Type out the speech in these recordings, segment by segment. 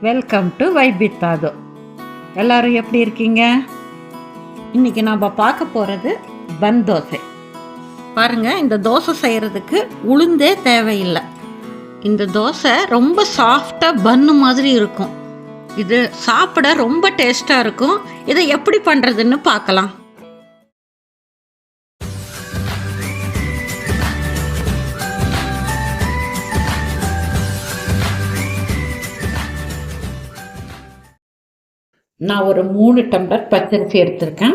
Welcome to வைபித்தாது எல்லாரும் எப்படி இருக்கீங்க? இன்னைக்கு நாம் பார்க்க போகிறது பன் தோசை. பாருங்கள் இந்த தோசை செய்கிறதுக்கு உளுந்தே தேவையில்லை. இந்த தோசை ரொம்ப சாஃப்டாக பன்னு மாதிரி இருக்கும். இது சாப்பிட ரொம்ப டேஸ்ட்டாக இருக்கும். இதை எப்படி பண்ணுறதுன்னு பார்க்கலாம். நான் ஒரு மூணு டம்ளர் பச்சரிசி எடுத்திருக்கேன்.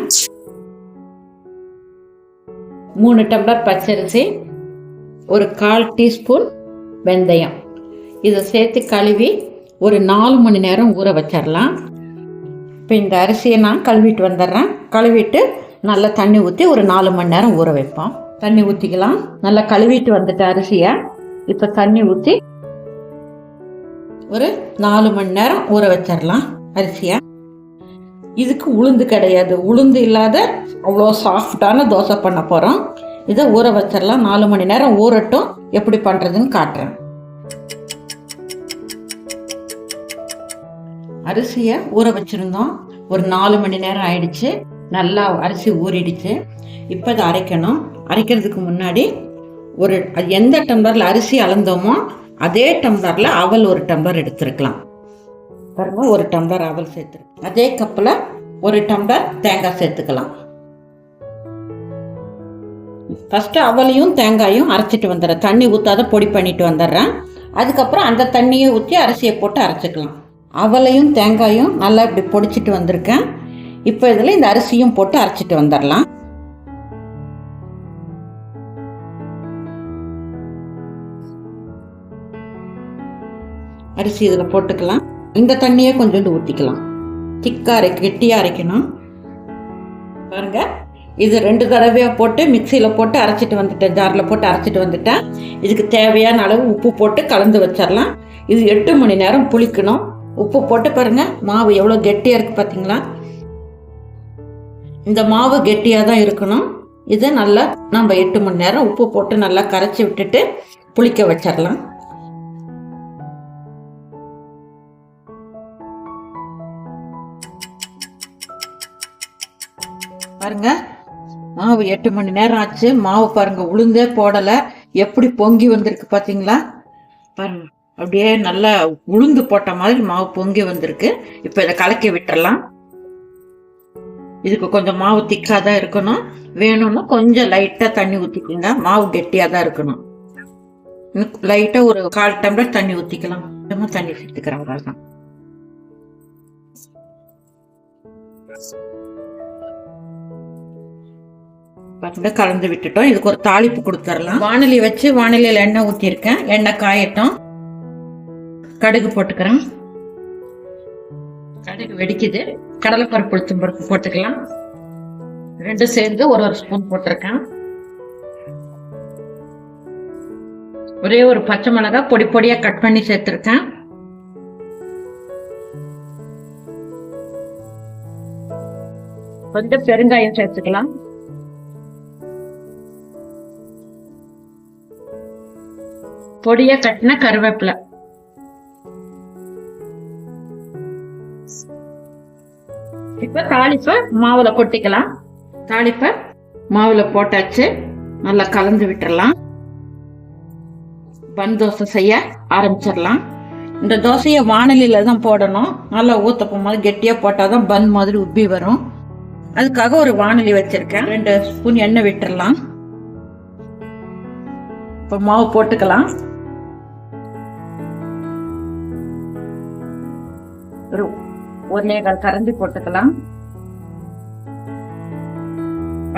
மூணு டம்ளர் பச்சரிசி ஒரு கால் டீஸ்பூன் வெந்தயம். இதை சேர்த்து கழுவி ஒரு நாலு மணி நேரம் ஊற வச்சிடலாம் இப்போ இந்த அரிசியை நான் கழுவிட்டு வந்துடுறேன். கழுவிட்டு நல்லா தண்ணி ஊற்றி ஒரு நாலு மணி நேரம் ஊற வைப்போம். தண்ணி ஊற்றிக்கலாம் நல்லா கழுவிட்டு வந்துட்ட அரிசியை இப்போ தண்ணி ஊற்றி ஒரு நாலு மணி நேரம் ஊற வச்சிடலாம் அரிசியை. இதுக்கு உளுந்து கிடையாது. உளுந்து இல்லாத அவ்வளோ சாஃப்டான தோசை பண்ண போகிறோம் இதை ஊற வச்சிடலாம். நாலு மணி நேரம் ஊறட்டும். எப்படி பண்ணுறதுன்னு காட்டுறேன். அரிசியை ஊற வச்சுருந்தோம். ஒரு நாலு மணி நேரம் ஆயிடுச்சு. நல்லா அரிசி ஊறிடுச்சு. இப்போ இதை அரைக்கணும். அரைக்கிறதுக்கு முன்னாடி ஒரு அது எந்த டம்ளரில் அரிசி அளந்தோமோ அதே டம்ளரில் அவல் ஒரு டம்ளர் எடுத்துருக்கலாம். பாருங்கள் ஒரு டம்ளர் அவல் சேர்த்துருக்கேன். அதே கப்பில் ஒரு டம்ளர் தேங்காய் சேர்த்துக்கலாம். ஃபஸ்ட்டு அவலையும் தேங்காயும் அரைச்சிட்டு வந்துடுறேன். தண்ணி ஊற்றாத பொடி பண்ணிட்டு வந்துடுறேன். அதுக்கப்புறம் அந்த தண்ணியை ஊற்றி அரிசியை போட்டு அரைச்சிக்கலாம். அவலையும் தேங்காயும் நல்லா இப்படி பொடிச்சிட்டு வந்திருக்கேன். இப்போ இதில் இந்த அரிசியும் போட்டு அரைச்சிட்டு வந்துடலாம். அரிசி இதில் போட்டுக்கலாம். இந்த தண்ணியை கொஞ்சோண்டு ஊற்றிக்கலாம் திக்காக அரை கெட்டியாக அரைக்கணும். பாருங்கள் இது ரெண்டு தடவையாக போட்டு மிக்சியில் போட்டு அரைச்சிட்டு வந்துட்டேன். ஜாரில் போட்டு அரைச்சிட்டு வந்துட்டேன். இதுக்கு தேவையான அளவு உப்பு போட்டு கலந்து வச்சிடலாம் இது எட்டு மணி நேரம் புளிக்கணும். உப்பு போட்டு பாருங்கள் மாவு எவ்வளோ கெட்டியாக இருக்குது பார்த்தீங்களா இந்த மாவு கெட்டியாக தான் இருக்கணும். இதை நல்லா நம்ம எட்டு மணி நேரம் உப்பு போட்டு நல்லா கரைச்சி விட்டுட்டு புளிக்க வச்சிடலாம் பாருங்க. மாவு எட்டு மணி நேரம் ஆச்சு. மாவு பாருங்க உளுந்தே போடலை. எப்படி பொங்கி வந்திருக்கு பார்த்தீங்களா பாருங்க அப்படியே நல்லா உளுந்து போட்ட மாதிரி மாவு பொங்கி வந்திருக்கு. இப்போ இதை கலக்கி விட்டுறலாம். இதுக்கு கொஞ்சம் மாவு திக்காக தான் இருக்கணும். வேணும்னா கொஞ்சம் லைட்டாக தண்ணி ஊற்றிக்கோங்க மாவு கெட்டியாக தான் இருக்கணும். லைட்டாக ஒரு கால் டம்ளர் தண்ணி ஊற்றிக்கலாம் கொஞ்சமாக தண்ணி சேர்த்துக்கிறேன் அவ்வளோதான் பாருங்க. கலந்து விட்டுட்டோம். இதுக்கு ஒரு தாளிப்பு கொடுத்துடலாம். வானொலி வச்சு வானொலியில் எண்ணெய் ஊற்றிருக்கேன் எண்ணெய் காயட்டும். கடுகு போட்டுக்கிறேன். கடுகு வெடிக்குது. கடலைப்பருப்பு உளுத்தம் பருப்பு போட்டுக்கலாம். ரெண்டும் சேர்ந்து ஒரு ஒரு ஸ்பூன் போட்டிருக்கேன். ஒரே ஒரு பச்சை மிளகாய் பொடி பொடியாக கட் பண்ணி சேர்த்துருக்கேன். கொஞ்சம் பெருங்காயம் சேர்த்துக்கலாம். பொடியா கட்டின கருவேப்பிலை. இப்ப தாளிப்ப மாவுல கொட்டிக்கலாம். தாளிப்ப மாவுல போட்டாச்சு. நல்லா கலந்து விட்டுறலாம். பன் தோசை செய்ய ஆரம்பிச்சிடலாம். இந்த தோசையை வானலியில தான் போடணும். நல்லா ஊத்தப்போம் போது கெட்டியா போட்டாதான் பன் மாதிரி உப்பி வரும். அதுக்காக ஒரு வானொலி வச்சிருக்கேன். ரெண்டு ஸ்பூன் எண்ணெய் விட்டுறலாம். இப்போ மாவு போட்டுக்கலாம். ஒரு ஒன்னே கால் கரண்டி போட்டுக்கலாம்.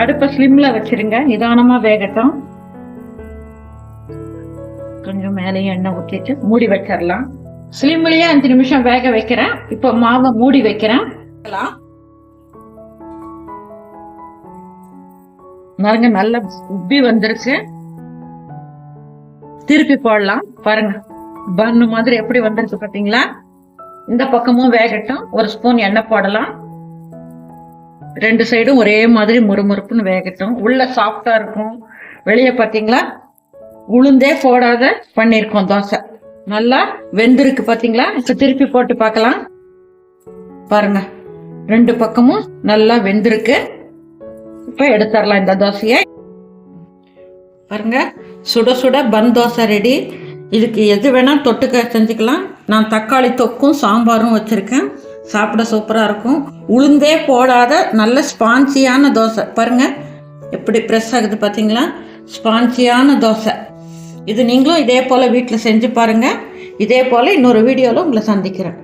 அடுப்ப ஸ்லிம்ல வச்சிருங்க. நிதானமா வேகட்டும். கொஞ்சம் மேலேயும் எண்ணெய் ஊற்றிட்டு மூடி வச்சிடலாம். ஸ்லிம்லயே அஞ்சு நிமிஷம் வேக வைக்கிறேன். இப்போ மாவை மூடி வைக்கிறேன். பாருங்க நல்ல உப்பி வந்துருச்சு. திருப்பி போடலாம். பாருங்க. பன்னு மாதிரி எப்படி வந்திருக்கு பார்த்தீங்களா? இந்த பக்கமும் வேகட்டும். ஒரு ஸ்பூன் எண்ணெய் போடலாம். ரெண்டு சைடும் ஒரே மாதிரி முறுமுறுப்புன்னு வேகட்டும். உள்ள சாஃப்டா இருக்கும். வெளியே பார்த்தீங்களா? உளுந்தே போடாத பண்ணியிருக்கோம் தோசை. நல்லா வெந்திருக்கு பார்த்தீங்களா? இப்போ திருப்பி போட்டு பார்க்கலாம். பாருங்க. ரெண்டு பக்கமும் நல்லா வெந்திருக்கு. இப்போ எடுத்துடலாம் இந்த தோசையை. பாருங்கள் சுட சுட பன் தோசை ரெடி இதுக்கு எது வேணால் தொட்டுக்க செஞ்சுக்கலாம். நான் தக்காளி தொக்கும் சாம்பாரும் வச்சுருக்கேன். சாப்பிட சூப்பராக இருக்கும். உளுந்தே போடாத நல்ல ஸ்பான்சியான தோசை. பாருங்கள் எப்படி ப்ரெஸ் ஆகுது பார்த்தீங்களா ஸ்பான்சியான தோசை. இது நீங்களும் இதே போல் வீட்டில் செஞ்சு பாருங்கள் இதே போல் இன்னொரு வீடியோவில் உங்களை சந்திக்கிறேன்.